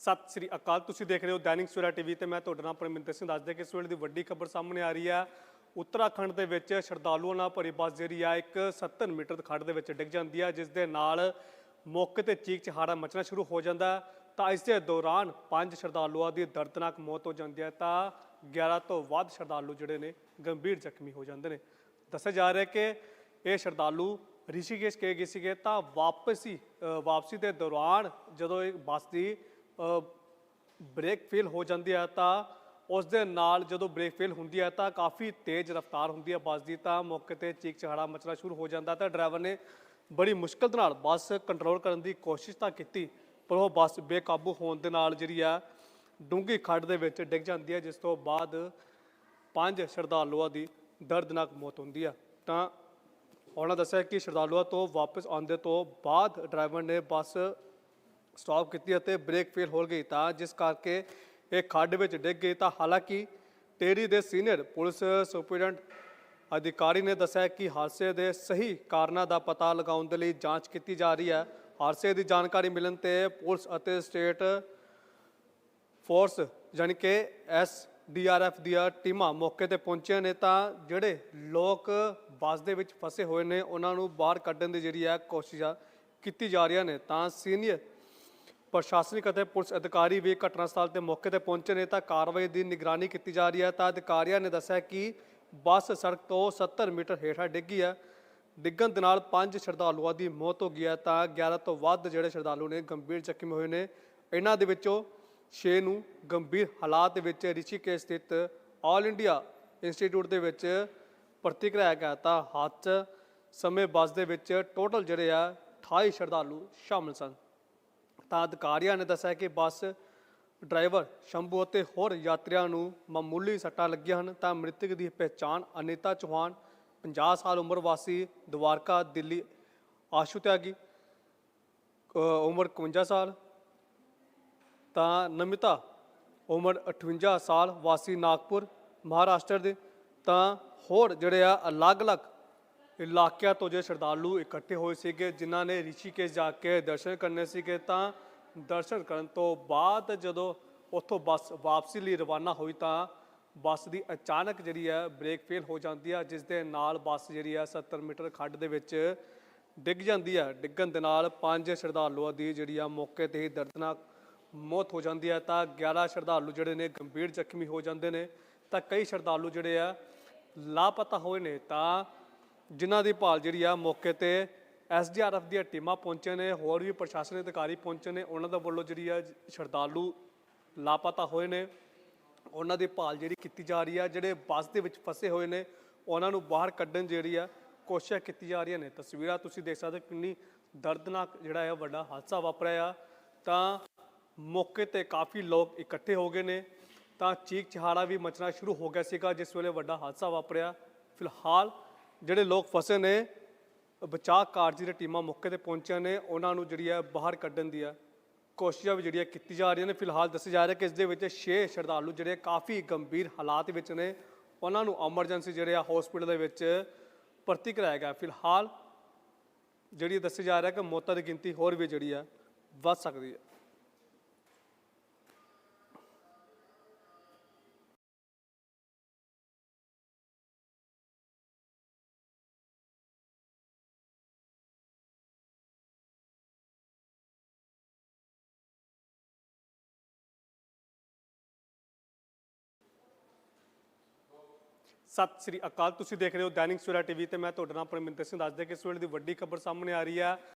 ਸਤਿ ਸ੍ਰੀ ਅਕਾਲ। ਤੁਸੀਂ ਦੇਖ ਰਹੇ ਹੋ ਦੈਨਿਕ ਸਵੇਰਾ ਟੀਵੀ ਤੇ ਮੈਂ ਤੁਹਾਡੇ ਨਾਲ ਪਰਮਿੰਦਰ ਸਿੰਘ ਦੱਸਦੇ ਕਿ ਇਸ ਵੇਲੇ ਦੀ ਵੱਡੀ ਖਬਰ ਸਾਹਮਣੇ ਆ ਰਹੀ ਹੈ। ਉੱਤਰਾਖੰਡ ਦੇ ਵਿੱਚ ਸ਼ਰਧਾਲੂਆਂ ਨਾਲ ਭਰੀ ਬੱਸ ਜਿਹੜੀ ਆ, ਇੱਕ 70 ਮੀਟਰ ਦੀ ਖੱਡ ਦੇ ਵਿੱਚ ਡਿੱਗ ਜਾਂਦੀ ਹੈ ਜਿਸ ਦੇ ਨਾਲ ਮੌਕੇ ਤੇ ਚੀਕ ਚਿਹਾੜਾ ਮਚਣਾ ਸ਼ੁਰੂ ਹੋ ਜਾਂਦਾ ਤਾਂ ਇਸ ਦੇ ਦੌਰਾਨ ਪੰਜ ਸ਼ਰਧਾਲੂਆਂ ਦੀ ਦਰਦਨਾਕ ਮੌਤ ਹੋ ਜਾਂਦੀ ਹੈ। ਤਾਂ 11 ਤੋਂ ਵੱਧ ਸ਼ਰਧਾਲੂ ਜਿਹੜੇ ਨੇ ਗੰਭੀਰ ਜ਼ਖਮੀ ਹੋ ਜਾਂਦੇ ਨੇ। ਦੱਸਿਆ ਜਾ ਰਿਹਾ ਕਿ ਇਹ ਸ਼ਰਧਾਲੂ ਰਿਸ਼ੀਕੇਸ਼ ਗਏ ਗਏ ਸੀਗੇ। ਤਾਂ ਵਾਪਸੀ ਵਾਪਸੀ ਦੇ ਦੌਰਾਨ ਜਦੋਂ ਇਹ ਬੱਸ ਦੀ ਬ੍ਰੇਕ ਫੇਲ ਹੋ ਜਾਂਦੀ ਹੈ ਤਾਂ ਉਸ ਦੇ ਨਾਲ ਜਦੋਂ ਬ੍ਰੇਕ ਫੇਲ ਹੁੰਦੀ ਹੈ ਤਾਂ ਕਾਫੀ ਤੇਜ਼ ਰਫ਼ਤਾਰ ਹੁੰਦੀ ਹੈ ਬੱਸ ਦੀ ਤਾਂ ਮੌਕੇ ਤੇ ਚੀਕ ਚਿਹਾੜਾ ਮਚਣਾ ਸ਼ੁਰੂ ਹੋ ਜਾਂਦਾ ਤਾਂ ਡਰਾਈਵਰ ਨੇ ਬੜੀ ਮੁਸ਼ਕਲ ਦੇ ਨਾਲ ਬੱਸ ਕੰਟਰੋਲ ਕਰਨ ਦੀ ਕੋਸ਼ਿਸ਼ ਤਾਂ ਕੀਤੀ, ਪਰ ਉਹ ਬੱਸ ਬੇਕਾਬੂ ਹੋਣ ਦੇ ਨਾਲ ਜਿਹੜੀ ਆ ਡੂੰਘੀ ਖੱਡ ਦੇ ਵਿੱਚ ਡਿੱਗ ਜਾਂਦੀ ਹੈ, ਜਿਸ ਤੋਂ ਬਾਅਦ ਪੰਜ ਸ਼ਰਧਾਲੂਆਂ ਦੀ ਦਰਦਨਾਕ ਮੌਤ ਹੁੰਦੀ ਆ। ਤਾਂ ਉਹਨਾਂ ਦੱਸਿਆ ਕਿ ਸ਼ਰਧਾਲੂਆਂ ਤੋਂ ਵਾਪਸ ਆਉਂਦੇ ਤੋਂ ਬਾਅਦ ਡਰਾਈਵਰ ਨੇ ਬੱਸ ਸਟਾਪ ਕੀਤੀ ਅਤੇ ਬ੍ਰੇਕ ਫੇਲ ਹੋ ਗਈ ਤਾਂ ਜਿਸ ਕਰਕੇ ਇਹ ਖੱਡ ਵਿੱਚ ਡਿੱਗ ਗਈ। ਤਾਂ ਹਾਲਾਂਕਿ ਟੇਰੀ ਦੇ ਸੀਨੀਅਰ ਪੁਲਿਸ ਸੁਪਰਡੈਂਟ ਅਧਿਕਾਰੀ ਨੇ ਦੱਸਿਆ ਕਿ ਹਾਦਸੇ ਦੇ ਸਹੀ ਕਾਰਨਾਂ ਦਾ ਪਤਾ ਲਗਾਉਣ ਦੇ ਲਈ ਜਾਂਚ ਕੀਤੀ ਜਾ ਰਹੀ ਹੈ। ਹਾਦਸੇ ਦੀ ਜਾਣਕਾਰੀ ਮਿਲਣ ਤੇ ਪੁਲਿਸ ਅਤੇ ਸਟੇਟ ਫੋਰਸ ਯਾਨੀ ਕਿ ਐਸ ਡੀਆਰਐਫ ਦੀਆਂ ਟੀਮਾਂ ਮੌਕੇ ਤੇ ਪਹੁੰਚੀਆਂ ਨੇ ਤਾਂ ਜਿਹੜੇ ਲੋਕ ਬੱਸ ਦੇ ਵਿੱਚ ਫਸੇ ਹੋਏ ਨੇ, ਉਹਨਾਂ ਨੂੰ ਬਾਹਰ ਕੱਢਣ ਦੀ ਜਿਹੜੀ ਹੈ ਕੋਸ਼ਿਸ਼ਾਂ ਕੀਤੀ ਜਾ ਰਹੀਆਂ ਨੇ। ਤਾਂ ਸੀਨੀਅਰ ਪ੍ਰਸ਼ਾਸਨਿਕ ਅਤੇ ਪੁਲਿਸ ਅਧਿਕਾਰੀ ਵੀ ਘਟਨਾ ਸਥਲ ਤੇ ਮੌਕੇ ਤੇ ਪਹੁੰਚੇ ਨੇ ਤਾਂ ਕਾਰਵਾਈ ਦੀ ਨਿਗਰਾਨੀ ਕੀਤੀ ਜਾ ਰਹੀ ਹੈ। ਤਾਂ ਅਧਿਕਾਰੀਆਂ ਨੇ ਦੱਸਿਆ ਕਿ ਬੱਸ ਸੜਕ ਤੋਂ 70 ਮੀਟਰ ਹੇਠਾਂ ਡਿੱਗੀ ਹੈ। ਡਿੱਗਣ ਦੇ ਨਾਲ ਪੰਜ ਸ਼ਰਧਾਲੂਆਂ ਦੀ ਮੌਤ ਹੋ ਗਈ ਹੈ। ਤਾਂ 11 ਤੋਂ ਵੱਧ ਜਿਹੜੇ ਸ਼ਰਧਾਲੂ ਨੇ ਗੰਭੀਰ ਜ਼ਖਮੀ ਹੋਏ ਨੇ। ਇਹਨਾਂ ਦੇ ਵਿੱਚੋਂ 6 ਨੂੰ ਗੰਭੀਰ ਹਾਲਾਤ ਵਿੱਚ ਰਿਸ਼ੀਕੇਸ਼ ਸਥਿਤ ਆਲ ਇੰਡੀਆ ਇੰਸਟੀਚਿਊਟ ਦੇ ਵਿੱਚ ਭਰਤੀ ਕਰਾਇਆ ਗਿਆ। ਤਾਂ ਹਾਦਸਾ ਸਮੇਂ ਬੱਸ ਦੇ ਵਿੱਚ ਟੋਟਲ ਜਿਹੜੇ ਆ 28 ਸ਼ਰਧਾਲੂ ਸ਼ਾਮਲ ਸਨ। ਤਾਂ ਅਧਿਕਾਰੀਆਂ ਨੇ ਦੱਸਿਆ ਕਿ ਬੱਸ ਡਰਾਈਵਰ ਸ਼ੰਭੂ ਅਤੇ ਹੋਰ ਯਾਤਰੀਆਂ ਨੂੰ ਮਾਮੂਲੀ ਸੱਟਾਂ ਲੱਗੀਆਂ ਹਨ। ਤਾਂ ਮ੍ਰਿਤਕ ਦੀ ਪਹਿਚਾਣ ਅਨੀਤਾ ਚੌਹਾਨ 50 ਸਾਲ ਉਮਰ ਵਾਸੀ ਦਵਾਰਕਾ, ਦਿੱਲੀ ਆਸ਼ੂ ਤਿਆਗੀ ਉਮਰ 51 ਸਾਲ। ਤਾਂ ਨਮਿਤਾ ਉਮਰ 58 ਸਾਲ ਵਾਸੀ ਨਾਗਪੁਰ, ਮਹਾਰਾਸ਼ਟਰ ਦੇ। ਤਾਂ ਹੋਰ ਜਿਹੜੇ ਆ ਅਲੱਗ-ਅਲੱਗ ਇਲਾਕਿਆਂ ਤੋਂ ਜੇ ਸ਼ਰਧਾਲੂ ਇਕੱਠੇ ਹੋਏ ਸੀਗੇ, ਜਿਨ੍ਹਾਂ ਨੇ ਰਿਸ਼ੀਕੇਸ਼ ਜਾ ਕੇ ਦਰਸ਼ਨ ਕਰਨੇ ਸੀਗੇ, ਤਾਂ ਦਰਸ਼ਨ ਕਰਨ ਤੋਂ ਬਾਅਦ ਜਦੋਂ ਉੱਥੋਂ ਬੱਸ ਵਾਪਸੀ ਲਈ ਰਵਾਨਾ ਹੋਈ, ਤਾਂ ਬੱਸ ਦੀ ਅਚਾਨਕ ਜਿਹੜੀ ਹੈ ਬ੍ਰੇਕ ਫੇਲ ਹੋ ਜਾਂਦੀ ਹੈ, ਜਿਸ ਦੇ ਨਾਲ ਬੱਸ ਜਿਹੜੀ ਹੈ 70 ਮੀਟਰ ਖੱਡ ਦੇ ਵਿੱਚ ਡਿੱਗ ਜਾਂਦੀ ਹੈ। ਡਿੱਗਣ ਦੇ ਨਾਲ ਪੰਜ ਸ਼ਰਧਾਲੂਆਂ ਦੀ ਜਿਹੜੀ ਆ ਮੌਕੇ ਤੇ ਹੀ ਦਰਦਨਾਕ ਮੌਤ ਹੋ ਜਾਂਦੀ ਹੈ। ਤਾਂ 11 ਸ਼ਰਧਾਲੂ ਜਿਹੜੇ ਨੇ ਗੰਭੀਰ ਜ਼ਖਮੀ ਹੋ ਜਾਂਦੇ ਨੇ। ਤਾਂ ਕਈ ਸ਼ਰਧਾਲੂ ਜਿਹੜੇ ਆ ਲਾਪਤਾ ਹੋਏ ਨੇ। ਤਾਂ ਜਿਨ੍ਹਾਂ ਦੀ ਭਾਲ ਜਿਹੜੀ ਆ ਮੌਕੇ ਤੇ ਐਸਡੀਆਰਐਫ ਦੀਆਂ ਟੀਮਾਂ ਪਹੁੰਚੇ ਨੇ, ਹੋਰ ਵੀ ਪ੍ਰਸ਼ਾਸਨਿਕ ਅਧਿਕਾਰੀ ਪਹੁੰਚੇ ਨੇ, ਉਹਨਾਂ ਦਾ ਵੱਲੋਂ ਜਿਹੜੀ ਆ ਸ਼ਰਧਾਲੂ ਲਾਪਤਾ ਹੋਏ ਨੇ। ਉਹਨਾਂ ਦੀ ਭਾਲ ਜਿਹੜੀ ਕੀਤੀ ਜਾ ਰਹੀ ਆ, ਜਿਹੜੇ ਬੱਸ ਦੇ ਵਿੱਚ ਫਸੇ ਹੋਏ ਨੇ, ਉਹਨਾਂ ਨੂੰ ਬਾਹਰ ਕੱਢਣ ਜਿਹੜੀ ਆ ਕੋਸ਼ਿਸ਼ਾਂ ਕੀਤੀ ਜਾ ਰਹੀਆਂ ਨੇ। ਤਸਵੀਰਾਂ ਤੁਸੀਂ ਦੇਖ ਸਕਦੇ ਹੋ ਕਿੰਨੀ ਦਰਦਨਾਕ ਜਿਹੜਾ ਹੈ ਵੱਡਾ ਹਾਦਸਾ ਵਾਪਰਿਆ ਆ। ਤਾਂ ਮੌਕੇ ਤੇ ਕਾਫੀ ਲੋਕ ਇਕੱਠੇ ਹੋ ਗਏ ਨੇ। ਤਾਂ ਚੀਕ ਚਹਾੜਾ ਵੀ ਮਚਣਾ ਸ਼ੁਰੂ ਹੋ ਗਿਆ ਸੀਗਾ, ਜਿਸ ਵੇਲੇ ਵੱਡਾ ਹਾਦਸਾ ਵਾਪਰਿਆ। ਫਿਲਹਾਲ ਜਿਹੜੇ ਲੋਕ ਫਸੇ ਨੇ, ਬਚਾਅ ਕਾਰਜ ਦੀਆਂ ਟੀਮਾਂ ਮੌਕੇ ਤੇ ਪਹੁੰਚੀਆਂ ਨੇ, ਉਹਨਾਂ ਨੂੰ ਜਿਹੜੀ ਹੈ ਬਾਹਰ ਕੱਢਣ ਦੀ ਹੈ ਕੋਸ਼ਿਸ਼ਾਂ ਵੀ ਜਿਹੜੀਆਂ ਕੀਤੀ ਜਾ ਰਹੀਆਂ ਨੇ। ਫਿਲਹਾਲ ਦੱਸਿਆ ਜਾ ਰਿਹਾ ਕਿ ਇਸ ਦੇ ਵਿੱਚ 6 ਸ਼ਰਧਾਲੂ ਜਿਹੜੇ ਕਾਫੀ ਗੰਭੀਰ ਹਾਲਾਤ ਵਿੱਚ ਨੇ, ਉਹਨਾਂ ਨੂੰ ਐਮਰਜੈਂਸੀ ਜਿਹੜੇ ਆ ਹਸਪੀਟਲ ਦੇ ਵਿੱਚ ਭਰਤੀ ਕਰਾਇਆ ਗਿਆ। ਫਿਲਹਾਲ ਜਿਹੜੀ ਦੱਸਿਆ ਜਾ ਰਿਹਾ ਕਿ ਮੌਤਾਂ ਦੀ ਗਿਣਤੀ ਹੋਰ ਵੀ ਜਿਹੜੀ ਆ ਵੱਧ ਸਕਦੀ ਹੈ। ਸਤਿ ਸ੍ਰੀ ਅਕਾਲ। ਤੁਸੀਂ ਦੇਖ ਰਹੇ ਹੋ ਦੈਨਿਕ ਸਵੇਰਾ ਟੀਵੀ ਤੇ ਮੈਂ ਤੁਹਾਡੇ ਨਾਲ ਪਰਮਿੰਦਰ ਸਿੰਘ ਦੱਸਦੇ ਕਿ ਇਸ ਵੇਲੇ ਦੀ ਵੱਡੀ ਖਬਰ ਸਾਹਮਣੇ ਆ ਰਹੀ ਹੈ।